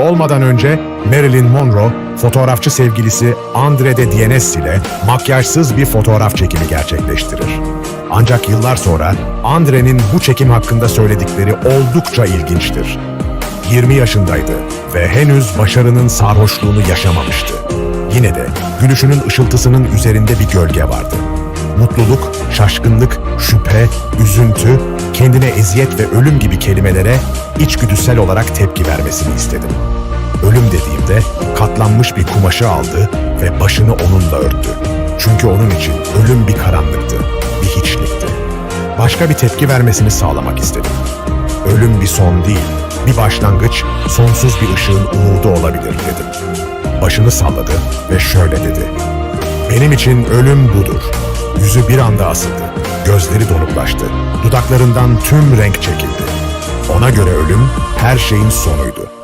olmadan önce Marilyn Monroe, fotoğrafçı sevgilisi Andre de Dienes ile makyajsız bir fotoğraf çekimi gerçekleştirir. Ancak yıllar sonra Andre'nin bu çekim hakkında söyledikleri oldukça ilginçtir. 20 yaşındaydı ve henüz başarının sarhoşluğunu yaşamamıştı. Yine de gülüşünün ışıltısının üzerinde bir gölge vardı. Mutluluk, şaşkınlık, şüphe, üzüntü, kendine eziyet ve ölüm gibi kelimelere içgüdüsel olarak tepki vermesini istedim. Ölüm dediğimde katlanmış bir kumaşı aldı ve başını onunla örttü. Çünkü onun için ölüm bir karanlıktı, bir hiçlikti. Başka bir tepki vermesini sağlamak istedim. Ölüm bir son değil, bir başlangıç, sonsuz bir ışığın umudu olabilir dedim. Başını salladı ve şöyle dedi. Benim için ölüm budur. Yüzü bir anda asıldı. Gözleri donuklaştı. Dudaklarından tüm renk çekildi. Ona göre ölüm her şeyin sonuydu.